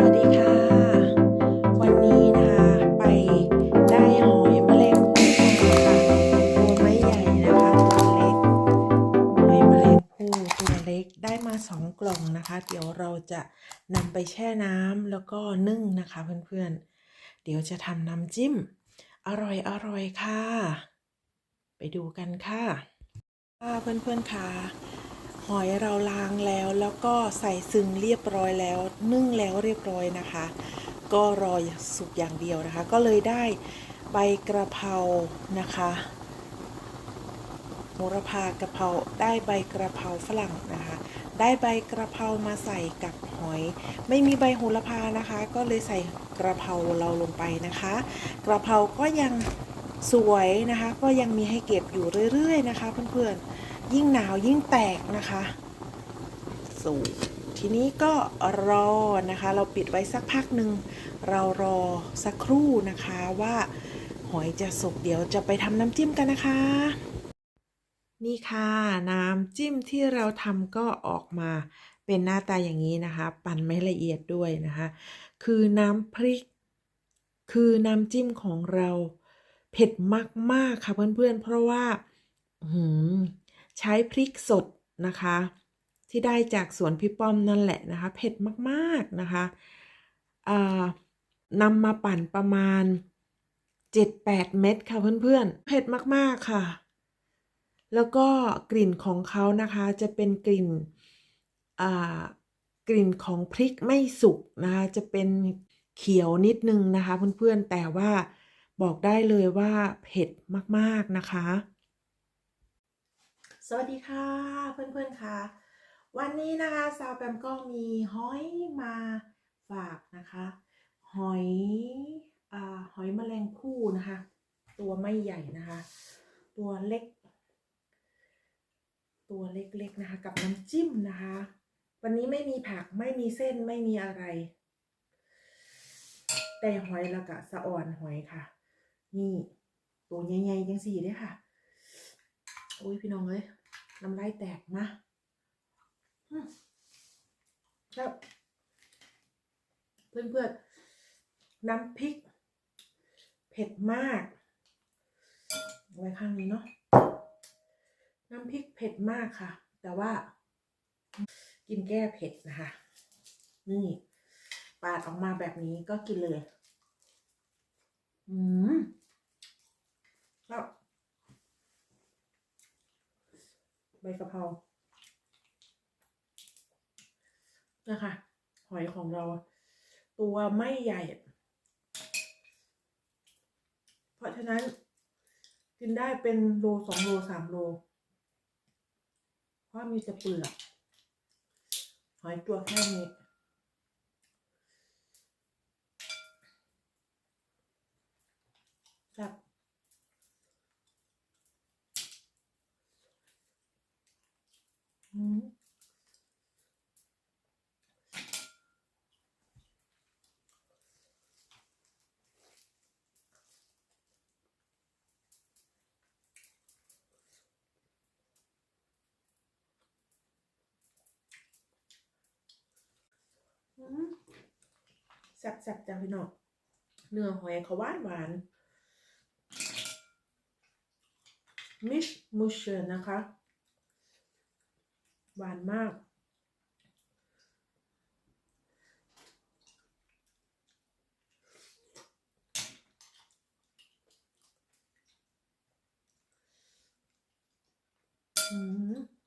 สวัสดีค่ะ วันนี้นะคะไปได้หอยแมลงภู่มาค่ะตัวไม่ใหญ่นะคะตัวเล็กหอยแมลงภู่ตัวเล็กได้มาสองกล่องนะคะ เดี๋ยวเราจะนำไปแช่น้ำแล้วก็นึ่งนะคะเพื่อนๆ เดี๋ยวจะทำน้ำจิ้ม อร่อยอร่อยค่ะ ไปดูกันค่ะเพื่อนๆค่ะ หอยเราล้างแล้วแล้วก็ใส่ซึ้งเรียบร้อยแล้ว นึ่งแล้วเรียบร้อยนะคะ ก็รอสุกอย่างเดียวนะคะ ก็เลยได้ใบกระเพรานะคะโหระพากระเพราได้ใบกระเพราฝรั่งนะคะ ได้ใบกระเพรามาใส่กับหอย ไม่มีใบโหระพานะคะ ก็เลยใส่กระเพราเราลงไปนะคะ กระเพราก็ยังสวยนะคะ ก็ยังมีให้เก็บอยู่เรื่อยๆนะคะเพื่อนๆ ยิ่งหนาวยิ่งแตกนะคะสูงทีนี้ก็รอนะคะ เราปิดไว้สักพักหนึ่งเรารอสักครู่นะคะว่าหอยจะสุกเดี๋ยวจะไปทำน้ำจิ้มกันนะคะ นี่ค่ะน้ำจิ้มที่เราทำก็ออกมาเป็นหน้าตาอย่างนี้นะคะ ปั่นไม่ละเอียดด้วยนะคะ คือน้ำพริก คือน้ำจิ้มของเราเผ็ดมากๆค่ะเพื่อนๆเพราะว่าหือ ใช้พริกสดนะคะ ที่ได้จากสวนพี่ป้อมนั่นแหละนะคะ เผ็ดมากๆนะคะนำมาปั่นประมาณ 7-8 เม็ดค่ะเพื่อนๆ เผ็ดมากๆค่ะ แล้วก็กลิ่นของเขานะคะจะเป็นกลิ่นกลิ่นของพริกไม่สุกนะคะจะเป็นเขียวนิดนึงนะคะเพื่อนๆ แต่ว่าบอกได้เลยว่าเผ็ดมากๆนะคะ สวัสดีค่ะเพื่อนๆค่ะ วันนี้นะคะสาวแปมก็มีหอยมาฝากนะคะหอยอ่าหอยแมลงภู่นะคะ ตัวไม่ใหญ่นะคะ ตัวเล็ก ตัวเล็กๆนะคะ กับน้ำจิ้มนะคะ วันนี้ไม่มีผักไม่มีเส้นไม่มีอะไร แต่หอยแล้วก็สะอ่อนหอยค่ะ นี่ ตัวใหญ่ๆจังสี่ด้อค่ะโอ้ยพี่น้องเอ้ย น้ำลายแตกนะอืมครับเพื่อนๆ น้ำพริก เผ็ดมาก ไว้ข้างนี้เนาะ น้ำพริกเผ็ดมากค่ะ แต่ว่า กินแก้เผ็ดนะคะ นี่ ปาดออกมาแบบนี้ก็กินเลย อืมแล้ว ใบกะเพรานะคะหอยของเรา ตัวไม่ใหญ่ เพราะฉะนั้น กินได้เป็นโลสองโลสามโล เพราะมีแต่เปลือก หอยตัวแค่นี้ จับอืมอืม แซ่บๆจ้ะพี่น้องเนื้อหอยเขาหวานหวานมิชมูเชอร์นะคะ หวานมาก อืม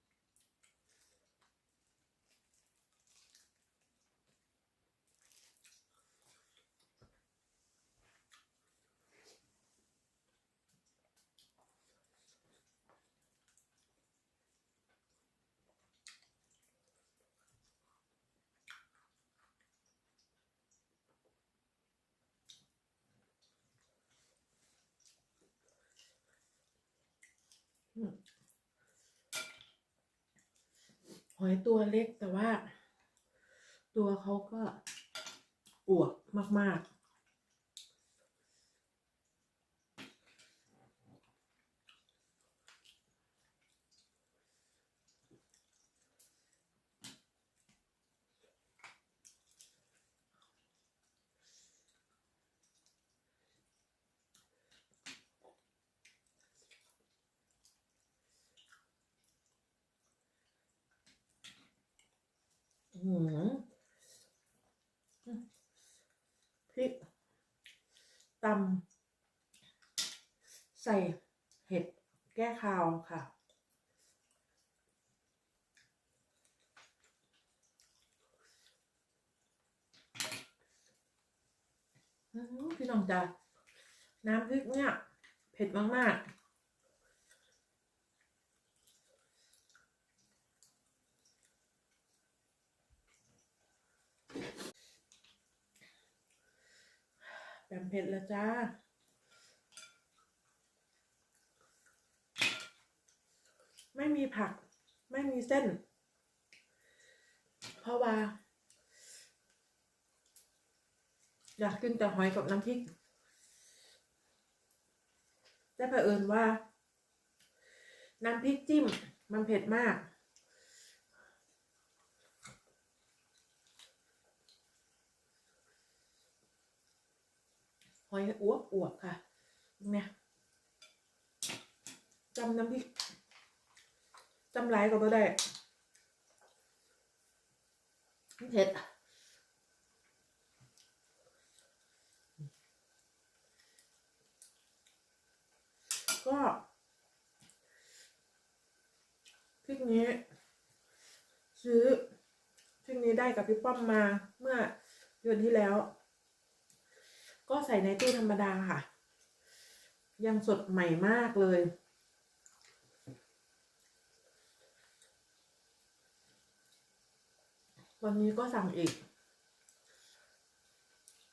หอยตัวเล็กแต่ว่า ตัวเขาก็อวบมาก ๆ พริกตำใส่เห็ดแก้คาวค่ะ พี่น้องจ้ะน้ำพริกเนี่ย เผ็ดมาก ๆ แปมเผ็ดล้วจ้า ไม่มีผัก ไม่มีเส้น เพราะว่า อยากกินแต่หอยกับน้ำพริก แต่เผอิญว่า น้ำพริกจิ้มมันเผ็ดมาก หอยอวบอวบค่ะเนี่ยจำน้ำพริกจำไรก็ไม่ได้มันเผ็ดก็พริกนี้ ซื้อพริกนี้ได้กับพี่ป้อมมาเมื่อเดือนที่แล้ว ก็ใส่ในตู้ธรรมดาค่ะ ยังสดใหม่มากเลย วันนี้ก็สั่งอีก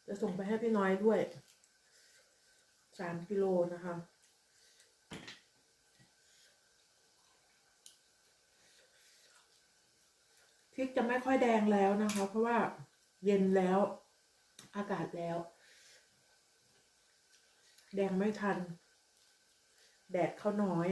จะส่งไปให้พี่น้อยด้วยสามกิโลนะคะพริกจะไม่ค่อยแดงแล้วนะคะ เพราะว่าเย็นแล้วอากาศแล้ว แดงไม่ทัน แดดเข้าน้อย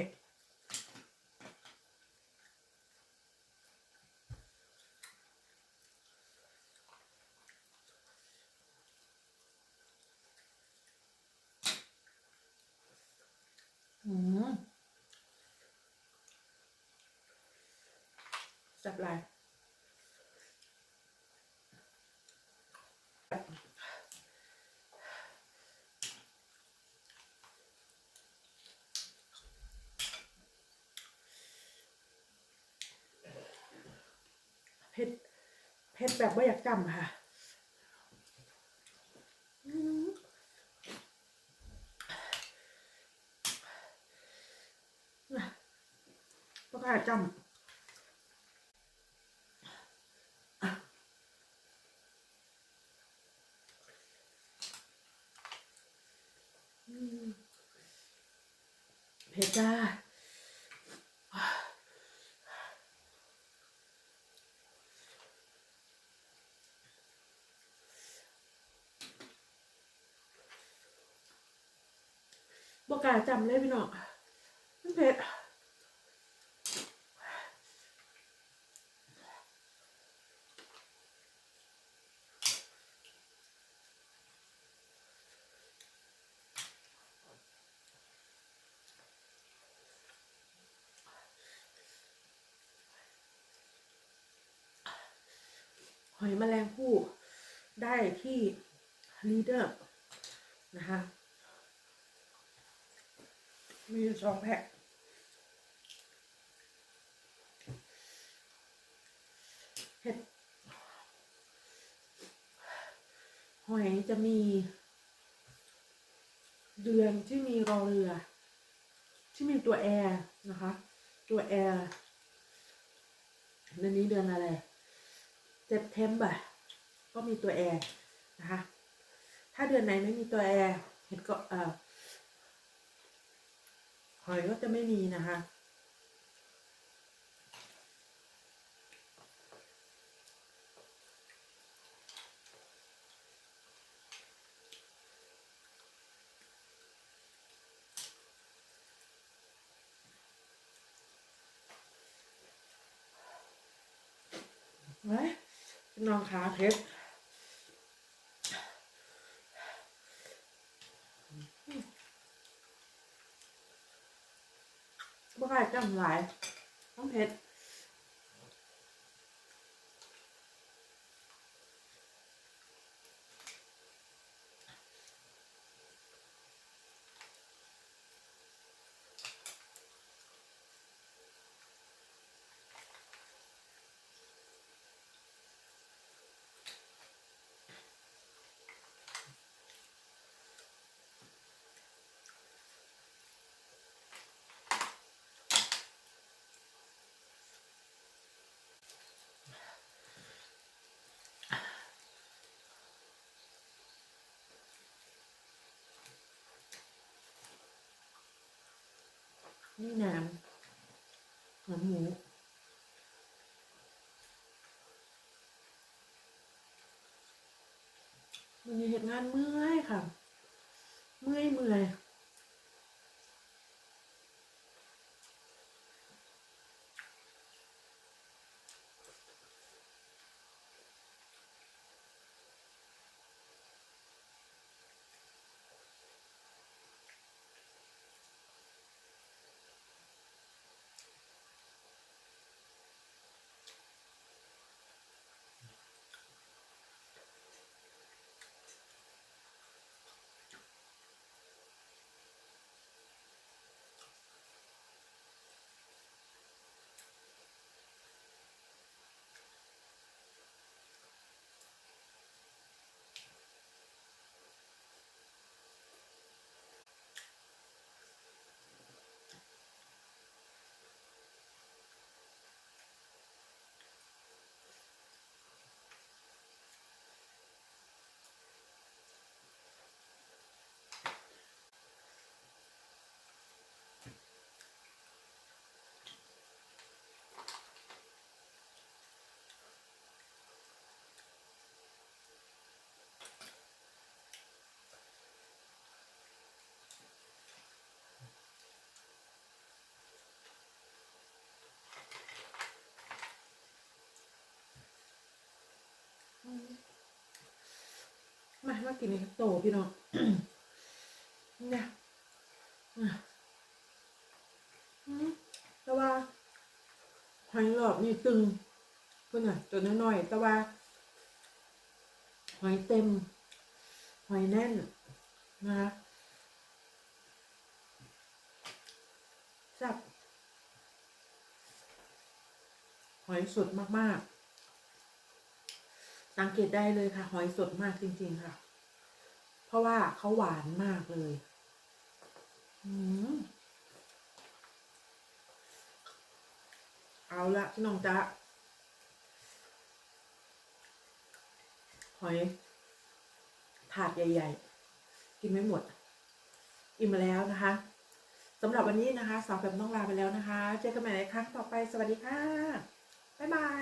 อืมจับลาย เผ็ดเผ็ด แบบว่าอยากจำค่ะอืมน่ะประกาศจำอืมเผ็ดจ้า บกกล้าจำเลยพี่น้องมันเผ็ดหอยแมลงภู่ได้ที่ลีเดอร์นะคะ มีอยู่สองแพ็คเห็ดหอยจะมี เดือนที่มีรอเรือ ที่มีตัวแอร์นะคะ ตัวแอร์เดือนนี้เดือนอะไรเซปเทมบ์ก็มีตัวแอร์นะคะ ถ้าเดือนไหนไม่มีตัวแอร์เห็ดก็เอ่อ หอยก็จะไม่มีนะคะ ไว้น้องขาเพชร บ่กล้าจำหลายต้องเผ็ด นี่น้ำหอมหมูมันมีเหตุงานเมื่อยค่ะ เมื่อยเมื่อย มามากินในโตพี่น้องเนี่ยอะอืมแต่ว่าหอยหลอดนี่ตึงเพื่อนอะตัวน้อยๆแต่ว่า หอยเต็ม หอยแน่นนะคะแซ่บหอยสดมาก ๆ สังเกตได้เลยค่ะ หอยสดมากจริง ๆ ค่ะ ราะว่าเขาหวานมากเลยอืมเอาละพี่น้องจ๊ะหอยถาดใหญ่ ๆ กินไม่หมด อิ่มแล้วนะคะสำหรับวันนี้นะคะสาวแบบต้องลาไปแล้วนะคะ เจอกันใหม่ในครั้งต่อไป สวัสดีค่ะ บ๊ายบาย